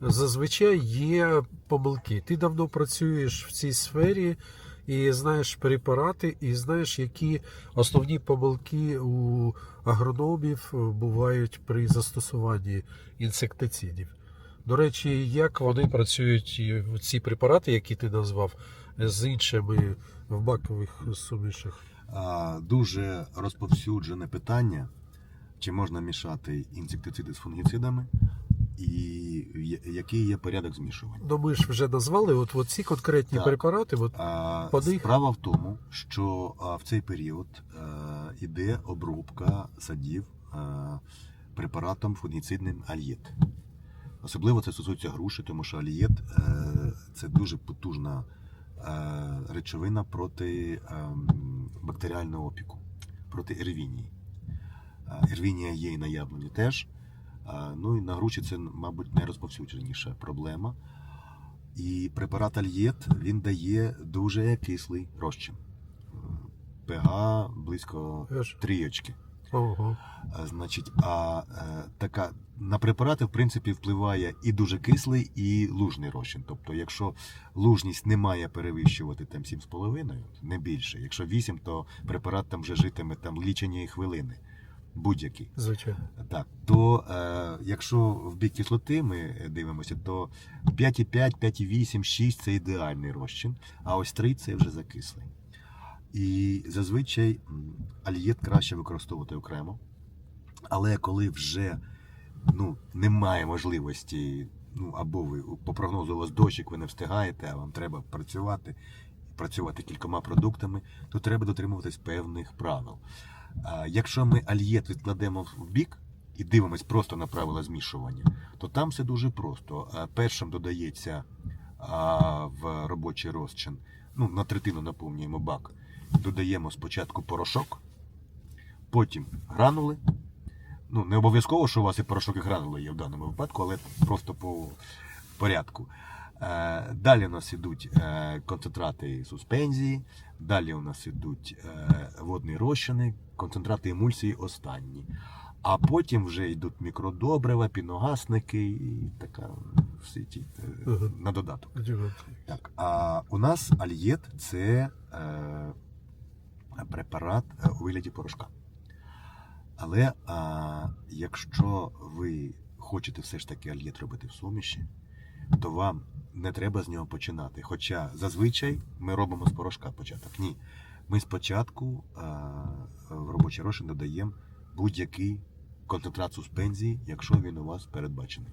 зазвичай є помилки. Ти давно працюєш в цій сфері і знаєш препарати, і знаєш, які основні помилки у агрономів бувають при застосуванні інсектицидів. До речі, як вони працюють ці препарати, які ти назвав, з іншими в макових сумішах? Дуже розповсюджене питання, чи можна мішати інсектициди з фунгіцидами, і який є порядок змішування. Ну, ми ж вже назвали от, от ці конкретні Так. препарати. От, А, По? Справа в тому, що а, в цей період е, іде обробка садів е, препаратом фунгіцидним альєт. Особливо це стосується груші, тому що альєт е, це дуже потужна е, речовина проти ем, бактеріального опіку, проти ервінії. Е, Ервінія є і на яблуні теж. Ну і на груші це, мабуть, найрозповсюдженіша проблема. І препарат Альєт він дає дуже кислий розчин. ПГ близько Теж. трійочки. ого. Значить, а е, така на препарати, в принципі, впливає і дуже кислий, і лужний розчин. Тобто, якщо лужність не має перевищувати там 7,5, не більше. Якщо 8, то препарат там вже житиме там лічені хвилини. Будь-які. Звичайно. Так, то е, якщо в бік кислоти ми дивимося, то 5,5, 5,8, 6 це ідеальний розчин, а ось 3 це вже закислий. І зазвичай альєт краще використовувати окремо. Але коли вже ну, немає можливості, ну або ви по прогнозу у вас дощик, ви не встигаєте, а вам треба працювати, працювати кількома продуктами, то треба дотримуватись певних правил. Якщо ми альєт відкладемо в бік і дивимось просто на правила змішування, то там все дуже просто. Першим додається в робочий розчин, ну, на третину наповнюємо бак, додаємо спочатку порошок, потім гранули. Ну, не обов'язково, що у вас і порошок, і гранули є в даному випадку, але просто по порядку. Е, Далі у нас ідуть е, концентрати суспензії, далі у нас ідуть е, водні розчини, концентрати емульсії останні. А потім вже йдуть мікродобрива, піногасники і така всі ті е, на додаток. Так, а у нас альєт це е, препарат е, у вигляді порошка. Але а, якщо ви хочете все ж таки альєт робити в суміші, то вам не треба з нього починати. Хоча зазвичай ми робимо з порошка початок. Ні. Ми спочатку а, в робочий розчин додаємо будь-який концентрат суспензії, якщо він у вас передбачений.